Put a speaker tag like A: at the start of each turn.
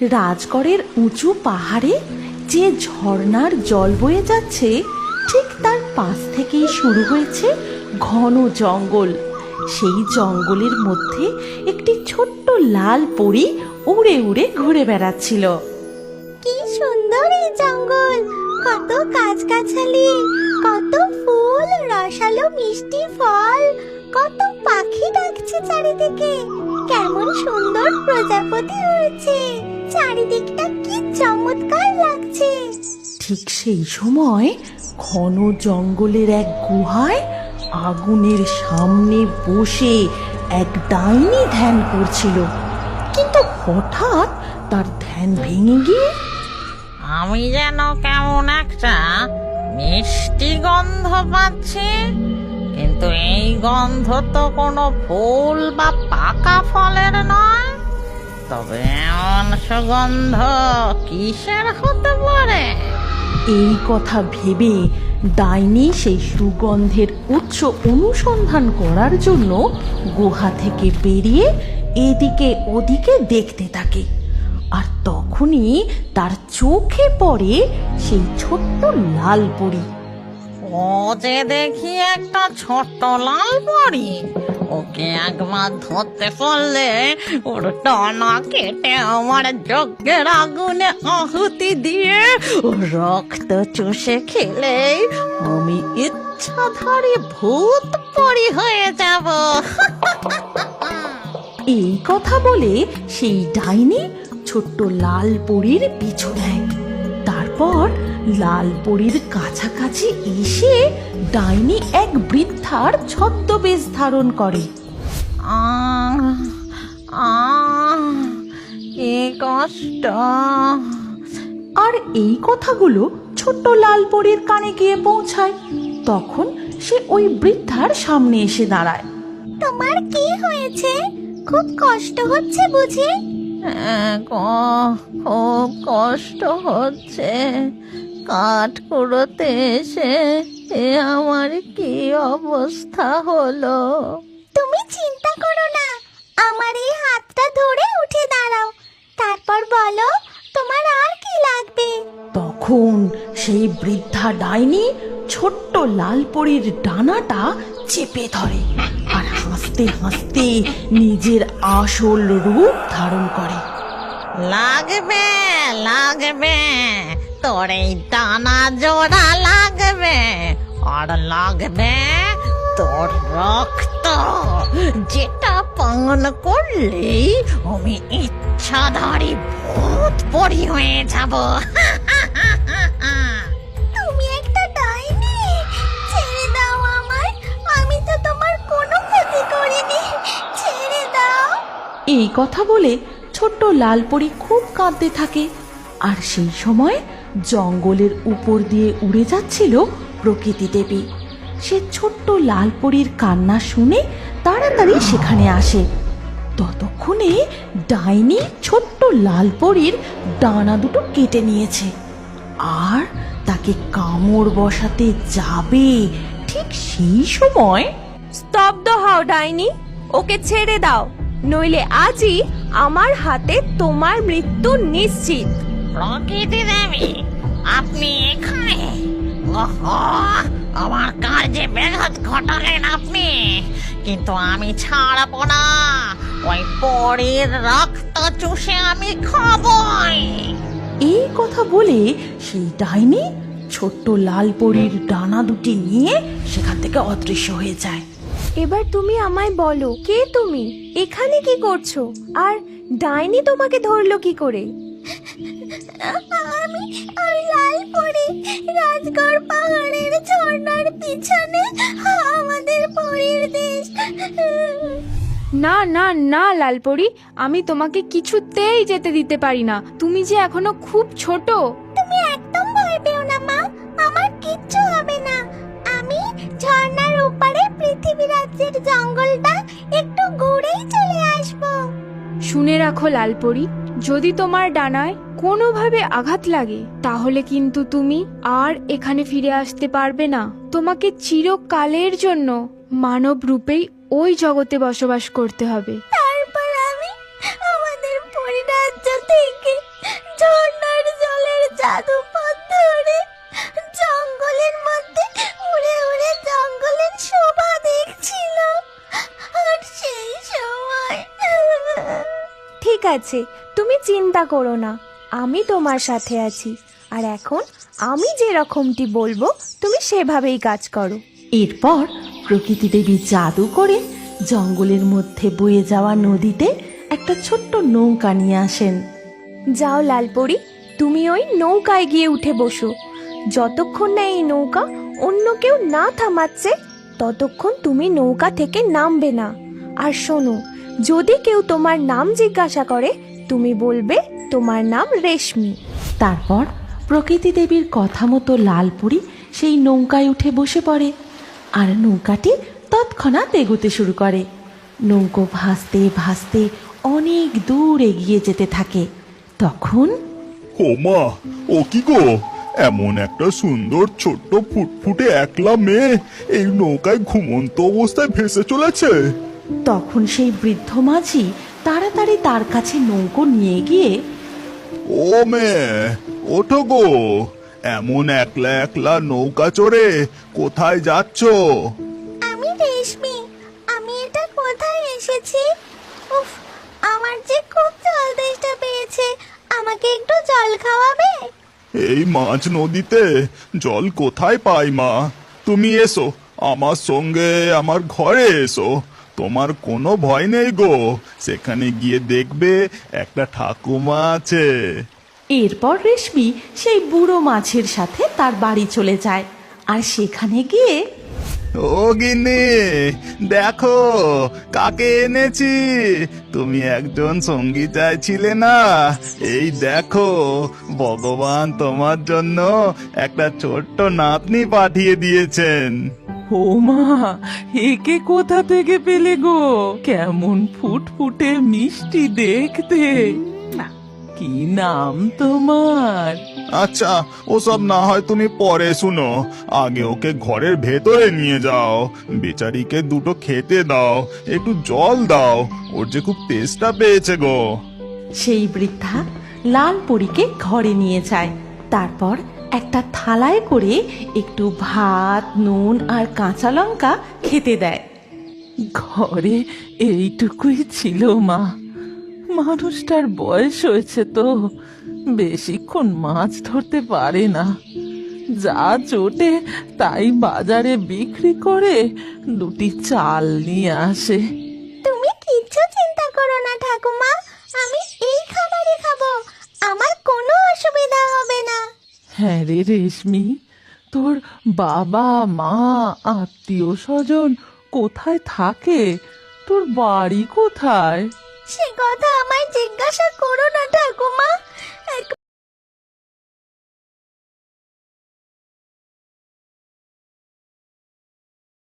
A: রাজগড়ের উঁচু পাহাড়ে যে ঝর্ণার জল বয়ে যাচ্ছে, ঠিক তার পাশ থেকেই শুরু হয়েছে ঘন জঙ্গল। সেই জঙ্গলের মধ্যে একটি ছোট্ট লাল পরী উড়ে উড়ে ঘুরে বেড়াচ্ছিল।
B: কি সুন্দর এই জঙ্গল! কত গাছগাছালি, কত ফুল, রসালো মিষ্টি ফল, কত পাখি ডাকছে চারিদিকে। কেমন সুন্দর প্রজাপতি হয়েছে! চারিদিকটা কি চমৎকার লাগছে।
A: ঠিক সেই সময় ঘন জঙ্গলের এক গুহায় আগুনের সামনে বসে এক ডাইনি ধ্যান করছিল। কিন্তু হঠাৎ তার ধ্যান ভেঙে গিয়ে
C: আমি যেন কেমন একটা মিষ্টি গন্ধ পাচ্ছি কিন্তু এই গন্ধ তো কোনো ফুল বা পাকা ফলের নয়। তবে এমন সুগন্ধ কিসের হতে পারে?
A: এই কথা ভেবে ডাইনি সেই সুগন্ধের উৎস অনুসন্ধান করার জন্য গুহা থেকে বেরিয়ে এদিকে ওদিকে দেখতে থাকে। আর তখনই তার চোখে পড়ে সেই ছোট্ট লাল পরি।
C: ও যে দেখি একটা ছোট্ট লাল পরি। ওকে একবার ধরতে পারলে ওর টানা কেটে আমার যজ্ঞের আগুনে আহুতি দিয়ে রক্ত চুষে খেলেই আমি ইচ্ছাধারী ভূত পরি হয়ে যাব।
A: এই কথা বলে সেই ডাইনি ছোট্ট লাল পরীর পিছু নেয়। তারপর লাল পরীর কাছাকাছি এসে ডাইনি এক বৃদ্ধার ছদ্মবেশ ধারণ করে।
C: কষ্ট।
A: আর এই কথাগুলো ছোট্ট লাল পরীর কানে গিয়ে পৌঁছায়। তখন সে ওই বৃদ্ধার সামনে এসে দাঁড়ায়।
B: তোমার কি হয়েছে? খুব কষ্ট হচ্ছে বুঝি?
C: হ্যাঁ খুব কষ্ট হচ্ছে। কাঠ কুড়োতে এসে এ আমার কি অবস্থা হলো?
B: তুমি চিন্তা করো না আমার এই হাতটা ধরে উঠে দাঁড়াও। তারপর বলো তোমার আর কি লাগবে?
A: তখন সেই বৃদ্ধা ডাইনি ছোট্ট লাল পরীর ডানাটা চেপে ধরে আর হাসতে হাসতে নিজের আসল রূপ ধারণ করে।
C: লাগবে লাগবে। তোর এই টানা জোড়া লাগবে আর লাগবে তোর রক্ত। যেটা পান করলেই আমি ইচ্ছাধারী ভূত পরি হয়ে যাব।
B: তুমি একটা ডাইনি ছেড়ে দাও আমায় আমি তো তোমার কোনো ক্ষতি করিনি ছেড়ে দাও।
A: এই কথা বলে ছোট্ট লাল পরী খুব কাঁদতে থাকে আর সেই সময় জঙ্গলের উপর দিয়ে উড়ে যাচ্ছিল প্রকৃতি দেবী। সে ছোট্ট লাল পরীর কান্না শুনে তাড়াতাড়ি সেখানে আসে। ততক্ষণে ডাইনি ছোট্ট লাল পরীর ডানা দুটো কেটে নিয়েছে। আর তাকে কামড় বসাতে যাবে ঠিক সেই সময়
D: স্তব্ধ হও ডাইনি, ওকে ছেড়ে দাও, নইলে আজই আমার হাতে তোমার মৃত্যু নিশ্চিত।
C: প্রকৃতি দেবী আপনি এখানে? ওহো, আমার কার্যে ব্যাঘাত ঘটালেন আপনি। কিন্তু আমি ছাড়ব না। ওই পরীর রক্ত চুষে আমি খাবই।
A: এই কথা বলে সেই ডাইনি ছোট্ট লাল পরীর ডানা দুটি নিয়ে সেখান থেকে অদৃশ্য হয়ে যায়।
D: এবার তুমি আমায় বলো কে তুমি? এখানে কি করছ? আর ডাইনি তোমাকে ধরলো কি করে?
B: আমি আমি লাল পরি রাজগড় পাহাড়ের ঝর্ণার পিছনে আমাদের পরীর দেশ।
D: না না না লালপরি আমি তোমাকে কিছুতেই যেতে দিতে পারি না। তুমি যে এখনও খুব ছোট।
B: তুমি একদম ভয় পেও না মা। আমার কিচ্ছু হবে না। আমি ঝর্ণার ওপারে পৃথিবী রাজ্যের জঙ্গলটা একটু ঘুরেই চলে আসব।
D: শুনে রাখো লালপরি যদি তোমার ডানায় কোনোভাবে আঘাত লাগে তাহলে কিন্তু তুমি আর এখানে ফিরে আসতে পারবে না। তোমাকে চিরকালের জন্য মানব রূপেই ওই জগতে বসবাস করতে হবে।
B: আমি আমাদের থেকে জঙ্গলের মধ্যে জঙ্গলের শোভা দেখছিলাম।
E: ঠিক আছে তুমি চিন্তা করো না। আমি তোমার সাথে আছি। আর এখন আমি যে রকমটি বলব তুমি সেভাবেই কাজ করো।
A: এরপর প্রকৃতি দেবী জাদু করে জঙ্গলের মধ্যে বয়ে যাওয়া নদীতে একটা ছোট্ট নৌকা নিয়ে আসেন।
E: যাও লালপরি তুমি ওই নৌকায় গিয়ে উঠে বসো। যতক্ষণ না এই নৌকা অন্য কেউ না থামাচ্ছে ততক্ষণ তুমি নৌকা থেকে নামবে না। আর শোনো যদি কেউ তোমার নাম জিজ্ঞাসা করে তুমি বলবে তোমার নাম রেশমি।
A: তারপর প্রকৃতি দেবীর কথা মতো লালপুরি সেই নৌকায় উঠে বসে পড়ে আর নৌকাটি তৎক্ষণাৎ এগোতে শুরু করে। নৌকো ভাসতে ভাসতে অনেক দূর এগিয়ে যেতে থাকে। তখন
F: ও মা ও কি গো? এমন একটা সুন্দর ছোট্ট ফুটফুটে একলা মেয়ে এই নৌকায় ঘুমন্ত অবস্থায় ভেসে চলেছে।
A: তখন সেই বৃদ্ধ মাঝি তাড়াতাড়ি তার কাছে নৌকো নিয়ে গিয়ে
F: ও মেয়ে ওঠো গো। এমন একলা একলা নৌকা চড়ে কোথায় যাচ্ছ?
B: আমি রেশমি আমি এটা কোথায় এসেছি? উফ আমার যে খুব জল তেষ্টা পেয়েছে আমাকে একটু জল খাওয়াবে?
F: এই মাঝ নদীতে জল কোথায় পাই মা? তুমি এসো আমার সঙ্গে আমার ঘরে এসো। তোমার কোনো ভয় নেই গো। সেখানে গিয়ে দেখবে একটা ঠাকুমা আছে।
A: এরপর রেশমি সেই বুড়ো মাছের সাথে তার বাড়ি চলে যায়। আর সেখানে গিয়ে
F: ও গিন্নি দেখো কাকে এনেছি? তুমি একজন সঙ্গী চাইছিলে না? এই দেখো ভগবান তোমার জন্য একটা ছোট্ট নাতনি পাঠিয়ে দিয়েছেন।
G: ও মা একে কোথা থেকে পেলে গো? কেমন ফুটফুটে মিষ্টি দেখতে। কি নাম তোমার?
F: আচ্ছা ওসব না হয় তুমি পরে শুনো। আগে ওকে ঘরের ভেতরে নিয়ে যাও। বেচারিকে দুটো খেতে দাও একটু জল দাও। ওর যে খুব তেষ্টা পেয়েছে গো।
A: সেই বৃদ্ধা লাল পরীকে ঘরে নিয়ে যায়। তারপর একটা থালায় করে একটু ভাত নুন আর কাঁচা লঙ্কা খেতে দেয়।
G: ঘরে এইটুকুই ছিল মা। মানুষটার বয়স হয়েছে তো। বেশিক্ষণ মাছ ধরতে পারে না। যা চোটে তাই বাজারে বিক্রি করে দুটি চাল নিয়ে আসে।
B: তুমি কিচ্ছু চিন্তা করো না ঠাকুমা। আমি এই খাবারই খাব। আমার কোনো অসুবিধা হবে না।
G: হ্যাঁ রে রেশমি, তোর বাবা, মা, আত্মীয় স্বজন কোথায় থাকে? তোর বাড়ি কোথায়?
B: সে কথা আমায় জিজ্ঞাসা করো না, ঠাকুমা।